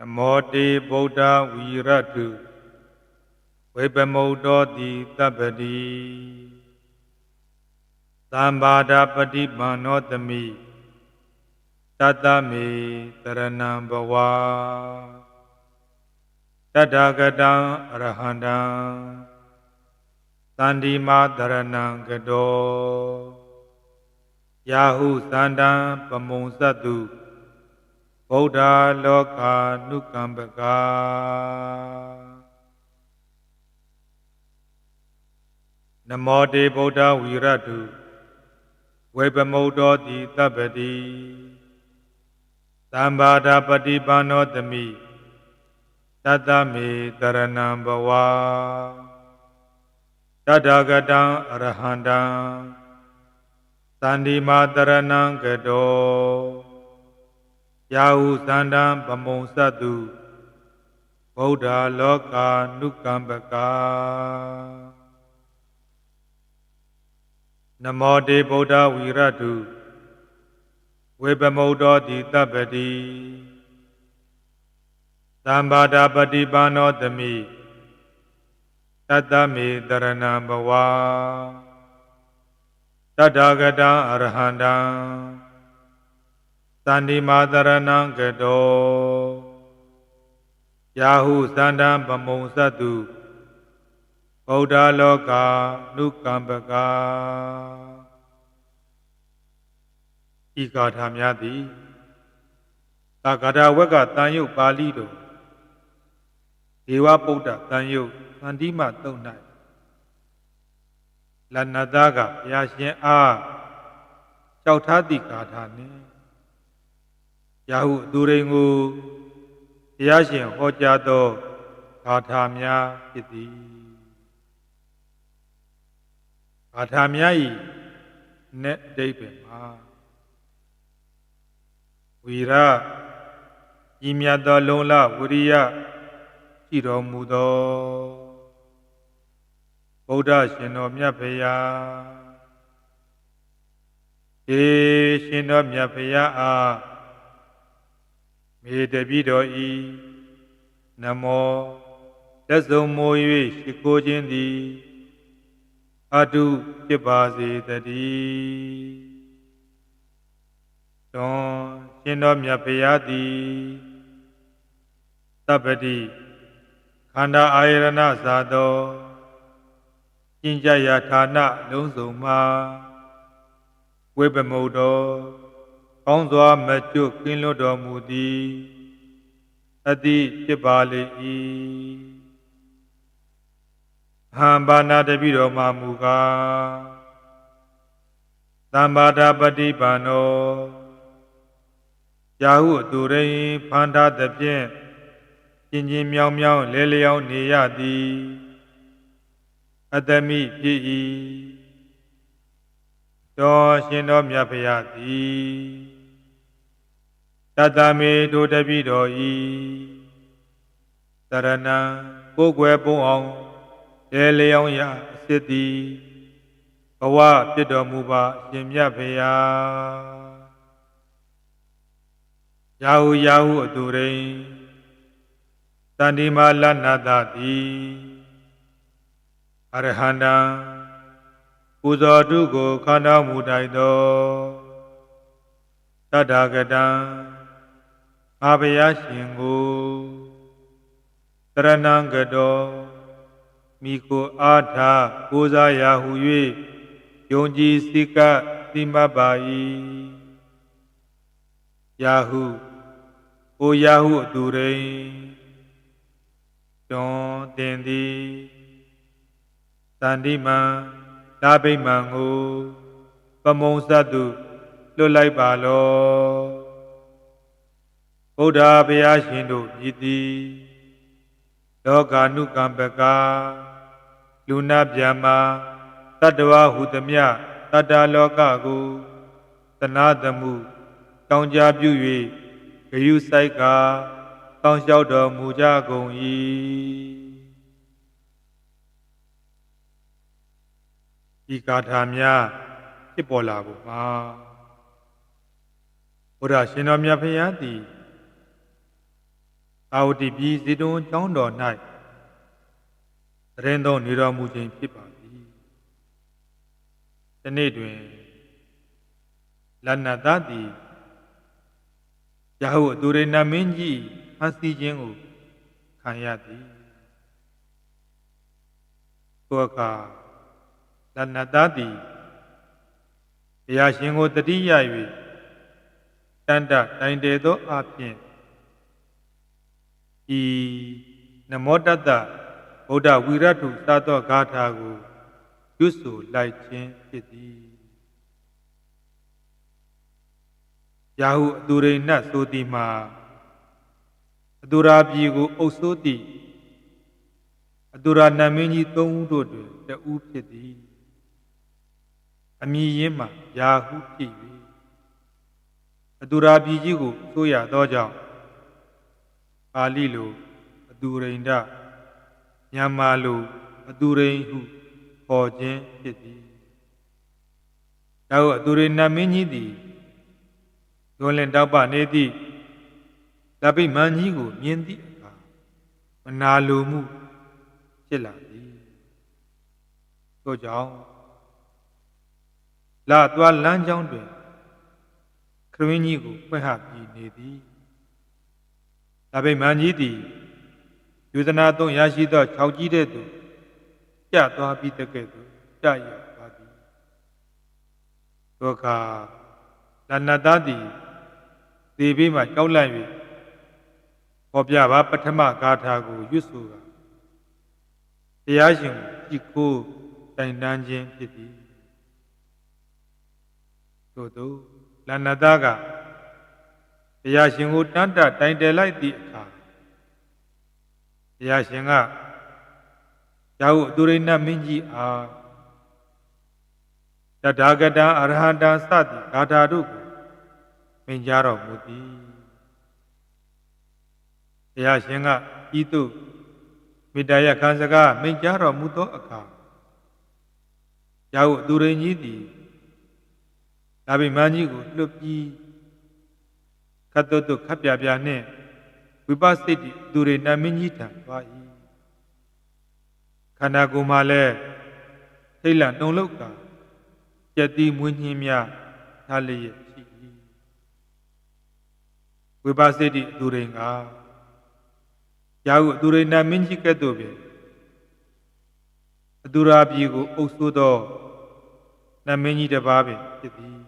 နမောတေဗုဒ္ဓဝီရတုဝိပမုတ်တော်တိတပ္ပတိသံဘာဒပฏิပန္နောတမိတတမေတရဏံဘဝတတ္တဂတံအရဟန္တံသန္တိမာတရဏံကတောယာဟုသန္တံပမုံသတ္တု ဗုဒ္ဓလောကာနုကံပကာနမောတေဗုဒ္ဓဝီရတုဝေပမုတ်တော်တိတပ္ပတိသံဘာဒပฏิပန္နောတမိတတမေတရဏံဘဝတတဂတံအရဟန္တံသန္တိမာတရဏံကတော ယာဟုသန္တံဗမုံစတုဗုဒ္ဓလောကာနုကံပကာနမောတေဗုဒ္ဓဝီရတုဝေပမုတ်တော်တိတပ္ပတိသံဘာဒပฏิပန္နောတမိတတမေတရဏံဘဝတတဂတံအရဟန္တံ သန္တိမာတရဏံကတောယာဟုသန္တံဗမုံစတုဗုဒ္ဓလောကာနုကံပကာဤကာထာများသည်သာဂတာဝက်ကတန်ယုတ်ပါဠိတော်ဒေဝပုဒ္ဒတန်ယုတ်သန္တိမတုံ၌လဏသားကဘုရားရှင်အားကြောက်ထားသည့်ကာထာနှင့် ရာဟုအသူရိန်ကိုဘုရားရှင်ဟောကြားသောဂါထာများဖြစ်သည်ဂါထာများ၏နဲ့အဓိပ္ပာယ်မှာဝီရဤမြတ်သောလုံလဝရိယရှိတော်မူသောဗုဒ္ဓရှင်တော်မြတ်ဖရာေရှင်တော်မြတ်ဖရာအား မေတ္တပိတော်ဤနမောသက်ဆုံးမိုး၍ရှိခိုးခြင်းသည်အတုဖြစ်ပါစေတည်းတွန်ရှင်တော်မြတ်ဖရာသည်တပ္ပတိခန္ဓာအာယရဏဇာသောကျင့်ကြရာဌာနလုံးစုံမှာဝိပမုတ်တော် ကောင်းစွာမကျွတ်ကင်းလွတ်တော်မူသည်အတိဖြစ်ပါလေ၏ဟံဘာနာတပိတော်မှာမူကားသံဘာဒပฏิပန္နောယာဟုအတူရိဖန္တာသဖြင့်ကျင်ကျင်မြောင်မြောင်လဲလျောင်းနေရသည်အတမိဖြစ်၏တော်ရှင်တော်မြတ်ဖရာသည် တတမေတို့တပိတော်ဤတရဏံကိုယ်ွယ်ပုံအောင်လဲလျောင်းရာအစစ်သည်ဘဝဖြစ်တော်မူပါရှင်မြတ်ဖရာယာဟုယာဟုအတူရိတန္တိမာလနာတတိအရဟန္တံပူဇော်တုကိုခန္ဓာမူတိုင်သောတတ္တဂတံ အာဘယရှင်ကိုတရဏံကတောမိကိုအာထာကိုးစားရာဟု၍ယုံကြည်စိကတိမတ်ပါ၏ယာဟုကိုယာဟုအတူရိန်တွန်တင်သည်တန္တိမံလာဘိမံကိုပမုံစတုလွတ်လိုက်ပါလော ဗုဒ္ဓဘုရားရှင်တို့မြည်သည်လောကာနုကံပကလူနာဗျာမာတတ္တဝဟုသမျှတတ္တလောကကိုသနာသမှုတောင်းကြပြု၍ဂယုဆိုင်ကာတောင်းလျှောက်တော်မူကြကုန်၏ဤကာထာများဖြစ်ပေါ်လာဖို့မှာဘုရားရှင်တော်မြတ်ဖရာသည် သာဝတိပြည်ဇေတုံကျောင်းတော်၌တရင်သောနေတော်မူခြင်းဖြစ်ပါသည်ဒီနေ့တွင်လဏ္ဏတတိယဟုအသူရိဏမင်းကြီးဖန်ဆီးခြင်းကိုခံရသည်သောအခါလဏ္ဏတတိဘုရားရှင်ကိုတတိယ၍တန်တတိုင်တယ်သောအဖြစ် ဤနမောတတ္တဗုဒ္ဓဝိရတုသာသောဂါထာကိုရွတ်ဆိုလိုက်ခြင်းဖြစ်သည်ယာဟုအသူရိဏဆိုသည်မှာအသူရာပြည်ကိုအုပ်စိုးသည့်အသူရာနတ်မင်းကြီးသုံးဦးတို့တွင်တဦးဖြစ်သည်အမည်ရင်းမှာယာဟုဖြစ်၍အသူရာပြည်ကြီးကိုဆိုရသောကြောင့် ပါဠိလိုအသူရိန္ဒမြန်မာလိုအသူရိန်ဟုခေါ်ခြင်းဖြစ်သည်။ဒါဟုအသူရိနတ်မင်းကြီးသည်ဇွန်လင်တောက်ပနေသည့်လပိမန်ကြီးကိုမြင်သည့်အခါမနာလိုမှုဖြစ်လာသည်။ထို့ကြောင့်လာသွားလမ်းကြောင်းတွင်ခရင်းကြီးကိုဖွင့်ဟပြီးနေသည်။ လပိမန်ကြီးသည်ယူဇနာသုံးရရှိသော၆ကြီးတဲ့သူကြသွားပြီးတကဲ့သို့ကြရပါသည်ဒုက္ခလဏတတိသေဘေးမှကြောက်လန့်၍ဟောပြပါပထမဂါထာကိုရွတ်ဆိုတာတရားရှင်ကိုကြည်ကိုတိုင်တန်းခြင်းဖြစ်သည်သို့သောလဏတကတ ရားရှင်ကိုတန်တတိုင်တယ်လိုက်သည့်အခါတရားရှင်ကရာဟုသူရိဏမင်းကြီးအားတထာဂတံအရဟတံစသည်ဂါထာတို့ကိုမင်ကြားတော်မူသည်တရားရှင်ကဤသို့မေတ္တာရခံစကားမင်ကြားတော်မူသောအခါရာဟုသူရိကြီးသည်ဒါဗိမန်ကြီးကိုလွတ်ပြီးခ တ်တုတ်တုခတ်ပြပြနှင့်ဝိပဿိတိသူရိဏမင်းကြီးထံသွား၏ခန္ဓာကိုယ်မှာလည်းထိတ်လန့်တုန်လှုပ်ကာကြက်တီးမွေးညင်းများထားလျက်ရှိ၏ဝိပဿိတိသူရိန်ကရာဟုအသူရိဏမင်းကြီးကဲ့သို့ပင်အသူရာပြည်ကိုအုပ်စိုးသောနမင်းကြီးတစ်ပါးပင်ဖြစ်သည်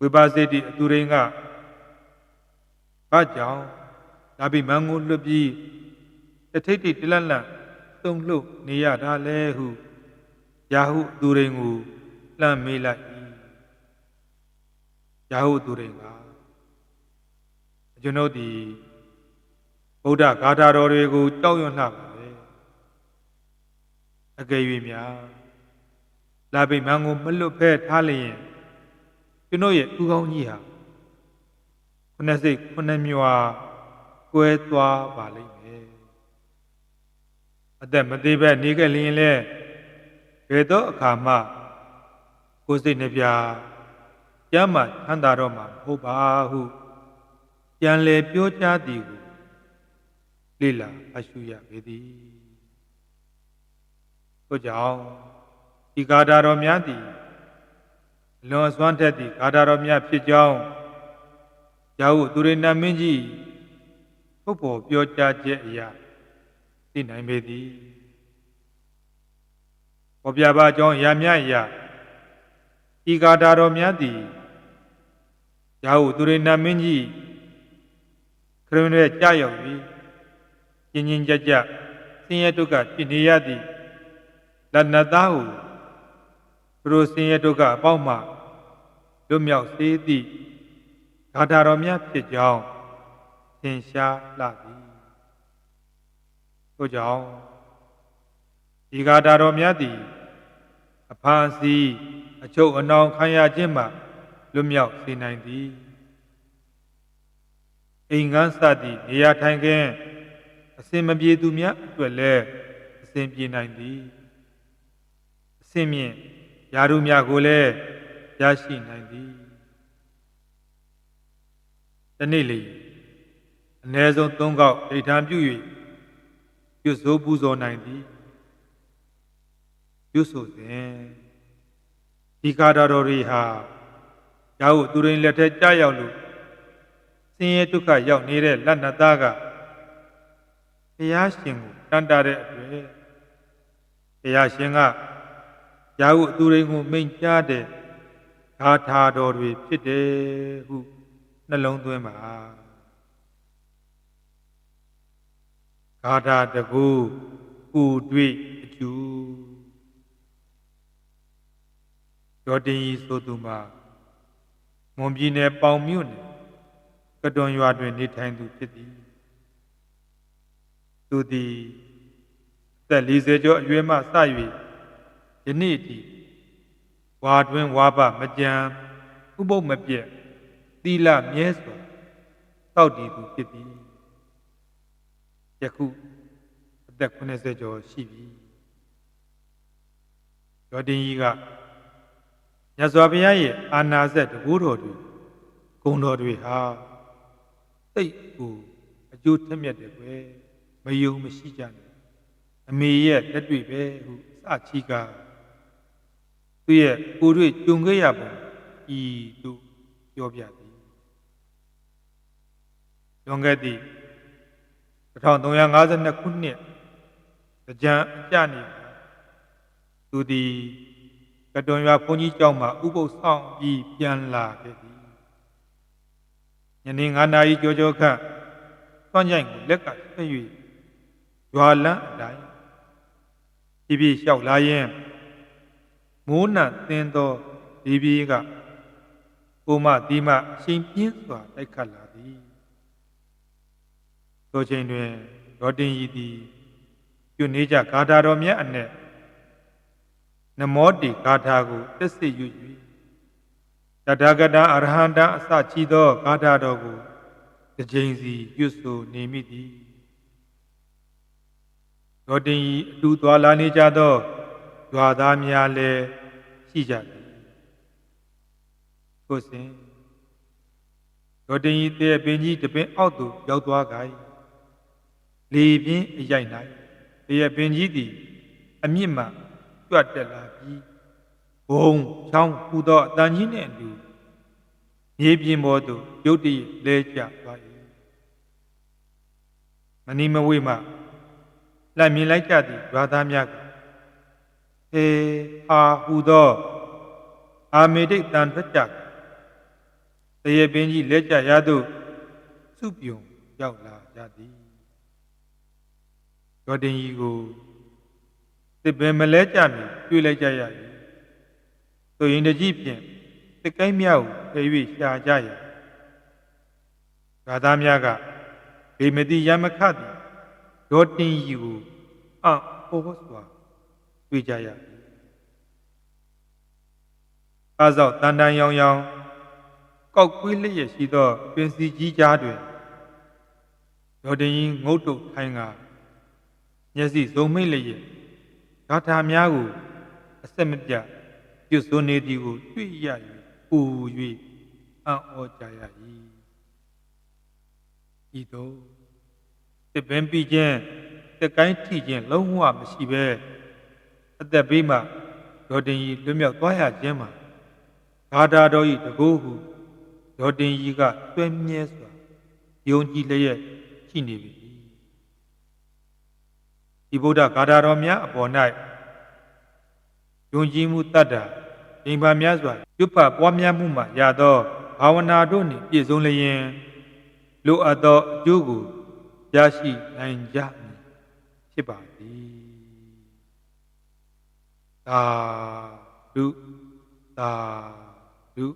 ဝိပဿိတိအသူရိန်ကဘာကြောင့်ဒါဗိမန်ကိုလွတ်ပြီးတထိတ်တိတလန့်လန့်သုံးလှုပ်နေရတာလဲဟုယာဟုသူရင်ကိုလှမ်းမေးလိုက်၏ယာဟုသူရင်ကကျွန်ုပ်သည်ဗုဒ္ဓဂါထာတော်တွေကိုတောက်ရွံ့လှပါပဲအကယ်၍များလာဗိမန်ကိုမလွတ်ဖဲထားလျင် ကျွန်ုပ်ရဲ့ဥကောင်းကြီးဟာခုနှစ်စိတ်ခုနှစ်မြွာကွဲသွားပါလိမ့်မယ်အသက်မသေးပဲနေခဲ့လျင်လဲဘယ်တော့အခါမှကိုယ်စိတ်နှပြကျမ်းမှချမ်းသာတော့မှာမဟုတ်ပါဟုပြန်လေပြောကြားသည်ကိုလေ့လာအရှုရပေသည်ထို့ကြောင့်ဒီဂါထာတော်များသည် လွန်စွမ်းထက်သည့်ဂါထာတော်များဖြစ်ကြောင်းရာဟုသူရိဏမင်းကြီးပုပ်ပေါ်ပြောကြားချက်အရာသိနိုင်ပေသည်ဟောပြပါကြောင်းရာမြရာဤကာတာတော်များသည်ရာဟုသူရိဏမင်းကြီးခရုံးရဲ့ကြာရောက်ပြီးကျင်ကျင်ကြကြဆင်းရဲဒုက္ခဖြစ်နေရသည်လဏ္ဏသားဟုသူတို့ဆင်းရဲဒုက္ခအပေါင်းမှ လွတ်မြောက်စေသည့်ဂါထာတော်များဖြစ်ကြောင်းသင်ရှားလှသည်ထို့ကြောင့်ဒီဂါထာတော်များသည်အဖန်စီအချုပ်အနှောင်ခံရခြင်းမှလွတ်မြောက်စေနိုင်သည်အိမ်ငန်းစသည့်နေရာထိုင်ခြင်းအစင်မပြေသူများအတွက်လည်းအစင်ပြေနိုင်သည်အစင်မြင့်ယာရုများကိုလည်း ရရှိနိုင်သည်တနေ့လေအ ਨੇ ဆုံး၃ခေါက်ဒိဋ္ဌံပြု၍ပြုစိုးပူဇော်နိုင်သည်ပြုဆိုစဉ်ဒီကာတာတော်တွေဟာရာဟုသူရိန်လက်ထက်ကြာရောက်လို့ဆင်းရဲဒုက္ခရောက်နေတဲ့လက်နသားကဘုရားရှင်ကိုတန်တာတဲ့အတွေ့ဘုရားရှင်ကရာဟုသူရိန်ကိုမိန့်ကြားတဲ့ ဂါထာတော်တွေဖြစ်တယ်ဟုနှလုံးသွင်းပါဂါထာတကူကူတွေ့အကျူဒေါ်တင်ကြီးဆိုသူမှာမွန်ပြည်နယ်ပေါင်မြို့နယ်ကတွန်ရွာတွင်နေထိုင်သူဖြစ်သည်သူသည်အသက်40ကျော်အရွယ်မှစ၍ယနေ့အထိ ဝါတွင်ဝါပမကြံဥပုပ်မပြက်သီလမြဲစွာတောက်တည်သူဖြစ်သည်ယခုအသက်80ကျော်ရှိပြီဒေါ်တင်ကြီးကမြတ်စွာဘုရားရဲ့အာနာစက်တကူတော်တွေဂုံတော်တွေဟာသိတ်ကိုအကျိုးထက်မြက်တယ်ကွယ်မယုံမရှိကြနဲ့အမေရဲ့လက်တွေ့ပဲဟုစချီက သူ့ရဲ့ကိုယ်တွေ့ကြုံခဲ့ရပုံဤသူပြောပြသည်လွန်ခဲ့သည့်1352ခုနှစ်ကြံအကြနေသူသည်ကတွန်ရွာဘုန်းကြီးကျောင်းမှာဥပုသ်ဆောင်ပြီးပြန်လာခဲ့သည်ညနေ9နာရီကျော်ကျော်ခန့်သွမ်းကြိုင်ကိုလက်ကဆွဲ၍ရွာလန်းအတိုင်းပြပြလျှောက်လာရင် မိုးနံသင်းသောဒီပြေကကိုမဒီမအရှင်ပြင်းစွာတိုက်ခတ်လာသည်ထိုချိန်တွင်ဒေါ်တင်ရီသည်ပြုနေကြဂါထာတော်မြတ်အနက်နမောတိဂါထာကိုတက်စစ်ယူ၍တထာဂတအရဟန္တအစချီသောဂါထာတော်ကိုတစ်ချိန်စီပြုဆိုနေမိသည်ဒေါ်တင်ဤအတူသွားလာနေကြသောရွာသားများလည်း ရှိကြသည်ကိုစဉ်ဒေါ်တင်ဤတဲ့ပင်ကြီးတပင်အောက်သို့ရောက်သွားကြ၏လေပြင်းအရိုက်၌တရပင်ကြီးသည်အမြင့်မှကြွတက်လာပြီးဘုံချောင်းပူသောအတန်ကြီးနှင့်အတူမြေပြင်ပေါ်သို့ရုတ်တရက်လဲကျသွား၏မနီမဝေမှလက်မြင်လိုက်ကြသည့်ရွာသားများက ဟေအာဟူသောအာမေတိတ်တန်ထွက်ကြတရပင်ကြီးလဲကျရသို့စုပြုံရောက်လာကြသည်ဒေါ်တင်ကြီးကိုတစ်ပင်မလဲကြမီတွေ့လိုက်ကြရ၏ဆိုရင်တကြီးဖြင့်တစ်ကိုင်းမြောက်ဖယ်၍ရှာကြရဂါသားများကဗေမတိယမခသည်ဒေါ်တင်ကြီးကိုအံ့ဩစွာ တွေ့ကြရအသောတန်တန်ရောင်ရောင်ကောက်ကွေးလျက်ရှိသောပင်စီကြီးကြားတွင်ဒေါ်တင်ကြီးငုတ်တုတ်ထိုင်းကမျက်စိစုံမိတ်လျက်ဂါထာများကိုအဆက်မပြတ်ပြုစွနေသည်ကိုတွေ့ရ၍ပူ၍အံ့ဩကြရ၏ဤသို့တပင်ပြီးခြင်းတကိုင်းထိခြင်းလုံးဝမရှိပဲ အသက်ဘေးမှဒေါ်တင်ကြီးလွတ်မြောက်သွားရခြင်းမှာဂါထာတော်၏တကူဟုဒေါ်တင်ကြီးကတွဲမြဲစွာယုံကြည်လျက်ရှိနေပြီဒီဗုဒ္ဓဂါထာတော်များအပေါ်၌ယုံကြည်မှုတတ်တာအိမ်ပါများစွာပြုဖတ်ပွားများမှုမှရသောဘာဝနာတို့နှင့်ပြည့်စုံလျင်လိုအပ်သောအကျိုးကိုရရှိနိုင်ကြမည်ဖြစ်ပါသည် သာဓုသာဓု